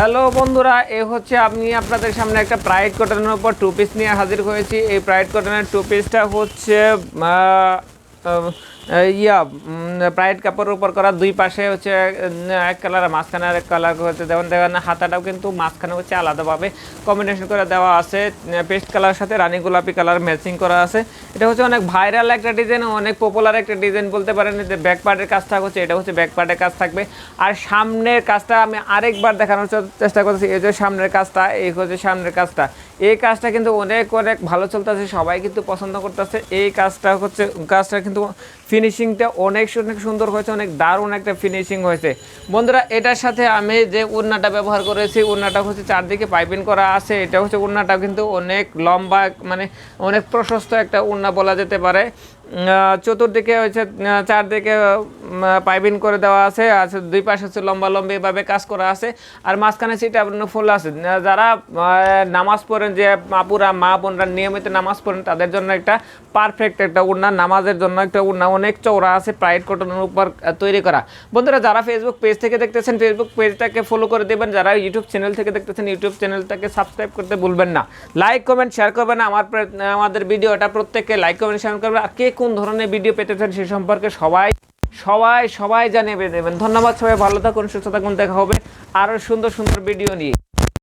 Hello বন্ধুরা, এ হচ্ছে আমি আপনাদের সামনে একটা প্রাইড কটনের উপর টু পিস নিয়ে হাজির হয়েছি। এই প্রাইড কটনের টু পিসটা হচ্ছে ইয়া প্রাইড কাপড়ের উপর করা দুই পাশে হচ্ছে এক কালার মাঝখানে আর এক কালার হচ্ছে। যেমন দেখেন, হাতাটাও কিন্তু মাঝখানে হচ্ছে আলাদাভাবে কম্বিনেশন করে দেওয়া আছে। পেস্ট কালার সাথে রানী গোলাপি কালার ম্যাচিং করা আছে। এটা হচ্ছে অনেক ভাইরাল একটা ডিজাইন অনেক পপুলার একটা ডিজাইন বলতে পারেন। যে ব্যাক পার্টের কাজটা হচ্ছে, এটা হচ্ছে ব্যাক পার্টের কাজ থাকবে। আর সামনের কাজটা আমি আরেকবার দেখানোর চেষ্টা করছি এই যে সামনের কাজটা, এই হচ্ছে সামনের কাজটা। এই কাজটা কিন্তু অনেক অনেক ভালো চলতেছে, সবাই কিন্তু পছন্দ করতেছে। এই কাজটা হচ্ছে, কাজটা কিন্তু ফিনিশিংটা অনেক অনেক সুন্দর হয়েছে, অনেক দারুণ একটা ফিনিশিং হয়েছে। বন্ধুরা, এটার সাথে আমি যে উন্নাটা ব্যবহার করেছি উন্নাটা হচ্ছে চারদিকে পাইপিং করা আছে, এটা হচ্ছে উন্নাটা কিন্তু অনেক লম্বা মানে অনেক প্রশস্ত একটা উন্না বলা যেতে পারে। চতুর্দিকে হচ্ছে চারদিকে পাইপিং করে দেওয়া আছে, আর দুই পাশে হচ্ছে লম্বা লম্বি এভাবে কাজ করা আছে, আর মাঝখানে সিটা ফুল আছে। যারা নামাজ পড়েন, যে আপুরা মা বোনরা নিয়মিত নামাজ পড়েন, তাদের জন্য একটা পারফেক্ট একটা উন্না নামাজের জন্য একটা উন্না অনেক চৌড়া আছে প্রাইড কটনের উপর তৈরি করা। বন্ধুরা, যারা ফেসবুক পেজ থেকে দেখতেছেন ফেসবুক পেজটাকে ফলো করে দেবেন, যারা ইউটিউব চ্যানেল থেকে দেখতেছেন ইউটিউব চ্যানেলটাকে সাবস্ক্রাইব করতে ভুলবেন না। লাইক কমেন্ট শেয়ার করবেন, আমার আমাদের ভিডিওটা প্রত্যেককে লাইক কমেন্ট শেয়ার করবেন। আর কে কোন ধরনের ভিডিও পেতে চান সে সম্পর্কে সবাই সবাই সবাই জানিয়ে দেবেন। ধন্যবাদ সবাই, ভালো থাকুন, সুস্থ থাকুন, দেখা হবে আরও সুন্দর সুন্দর ভিডিও নিয়ে।